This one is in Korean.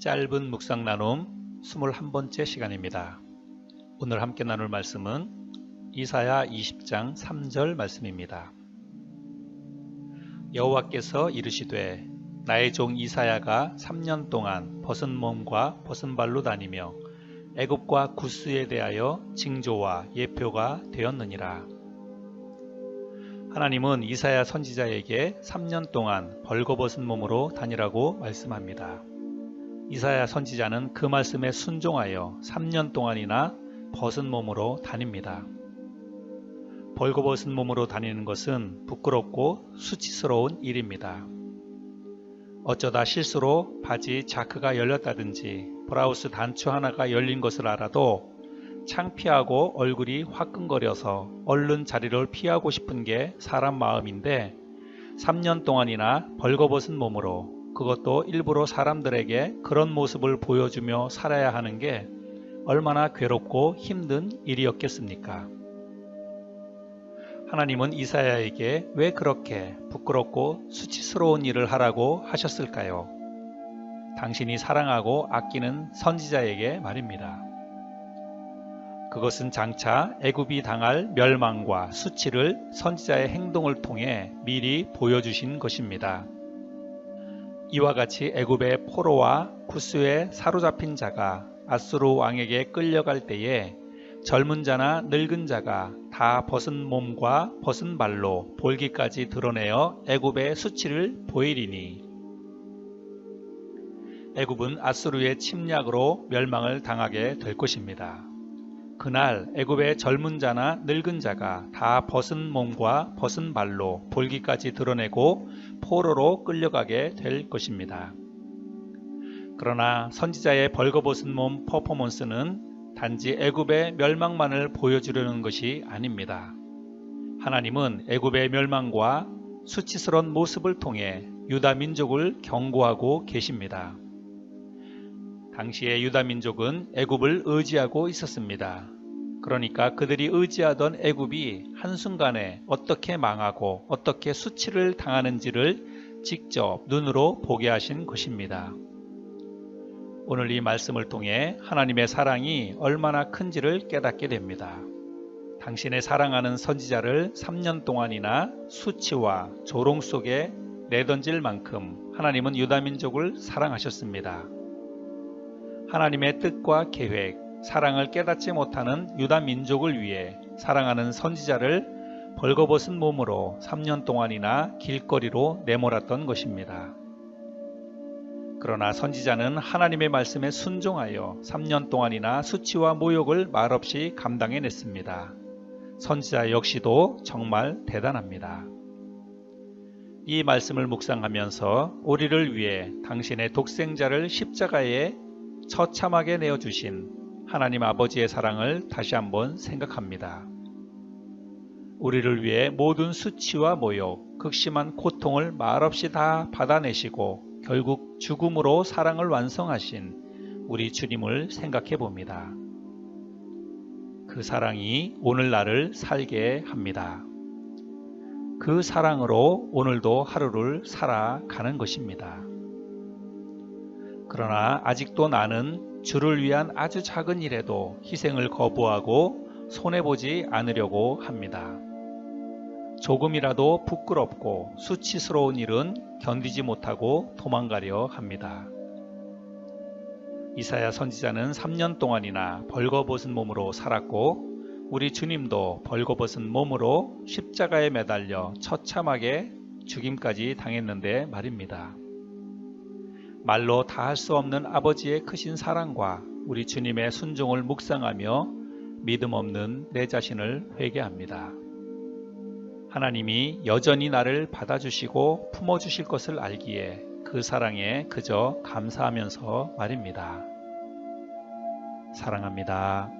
짧은 묵상 나눔 21번째 시간입니다. 오늘 함께 나눌 말씀은 이사야 20장 3절 말씀입니다. 여호와께서 이르시되 나의 종 이사야가 3년 동안 벗은 몸과 벗은 발로 다니며 애굽과 구스에 대하여 징조와 예표가 되었느니라. 하나님은 이사야 선지자에게 3년 동안 벌거벗은 몸으로 다니라고 말씀합니다. 이사야 선지자는 그 말씀에 순종하여 3년 동안이나 벗은 몸으로 다닙니다. 벌거벗은 몸으로 다니는 것은 부끄럽고 수치스러운 일입니다. 어쩌다 실수로 바지 자크가 열렸다든지 브라우스 단추 하나가 열린 것을 알아도 창피하고 얼굴이 화끈거려서 얼른 자리를 피하고 싶은 게 사람 마음인데 3년 동안이나 벌거벗은 몸으로 그것도 일부러 사람들에게 그런 모습을 보여주며 살아야 하는 게 얼마나 괴롭고 힘든 일이었겠습니까? 하나님은 이사야에게 왜 그렇게 부끄럽고 수치스러운 일을 하라고 하셨을까요? 당신이 사랑하고 아끼는 선지자에게 말입니다. 그것은 장차 애굽이 당할 멸망과 수치를 선지자의 행동을 통해 미리 보여주신 것입니다. 이와 같이 애굽의 포로와 구스에 사로잡힌 자가 아수르 왕에게 끌려갈 때에 젊은 자나 늙은 자가 다 벗은 몸과 벗은 발로 볼기까지 드러내어 애굽의 수치를 보이리니 애굽은 아수르의 침략으로 멸망을 당하게 될 것입니다. 그날 애굽의 젊은 자나 늙은 자가 다 벗은 몸과 벗은 발로 볼기까지 드러내고 포로로 끌려가게 될 것입니다. 그러나 선지자의 벌거벗은 몸 퍼포먼스는 단지 애굽의 멸망만을 보여주려는 것이 아닙니다. 하나님은 애굽의 멸망과 수치스러운 모습을 통해 유다 민족을 경고하고 계십니다. 당시의 유다 민족은 애굽을 의지하고 있었습니다. 그러니까 그들이 의지하던 애굽이 한순간에 어떻게 망하고 어떻게 수치를 당하는지를 직접 눈으로 보게 하신 것입니다. 오늘 이 말씀을 통해 하나님의 사랑이 얼마나 큰지를 깨닫게 됩니다. 당신의 사랑하는 선지자를 3년 동안이나 수치와 조롱 속에 내던질 만큼 하나님은 유다 민족을 사랑하셨습니다. 하나님의 뜻과 계획, 사랑을 깨닫지 못하는 유다 민족을 위해 사랑하는 선지자를 벌거벗은 몸으로 3년 동안이나 길거리로 내몰았던 것입니다. 그러나 선지자는 하나님의 말씀에 순종하여 3년 동안이나 수치와 모욕을 말없이 감당해냈습니다. 선지자 역시도 정말 대단합니다. 이 말씀을 묵상하면서 우리를 위해 당신의 독생자를 십자가에 처참하게 내어주신 하나님 아버지의 사랑을 다시 한번 생각합니다. 우리를 위해 모든 수치와 모욕, 극심한 고통을 말없이 다 받아내시고 결국 죽음으로 사랑을 완성하신 우리 주님을 생각해 봅니다. 그 사랑이 오늘 나를 살게 합니다. 그 사랑으로 오늘도 하루를 살아가는 것입니다. 그러나 아직도 나는 주를 위한 아주 작은 일에도 희생을 거부하고 손해보지 않으려고 합니다. 조금이라도 부끄럽고 수치스러운 일은 견디지 못하고 도망가려 합니다. 이사야 선지자는 3년 동안이나 벌거벗은 몸으로 살았고 우리 주님도 벌거벗은 몸으로 십자가에 매달려 처참하게 죽임까지 당했는데 말입니다. 말로 다 할 수 없는 아버지의 크신 사랑과 우리 주님의 순종을 묵상하며 믿음 없는 내 자신을 회개합니다. 하나님이 여전히 나를 받아주시고 품어주실 것을 알기에 그 사랑에 그저 감사하면서 말입니다. 사랑합니다.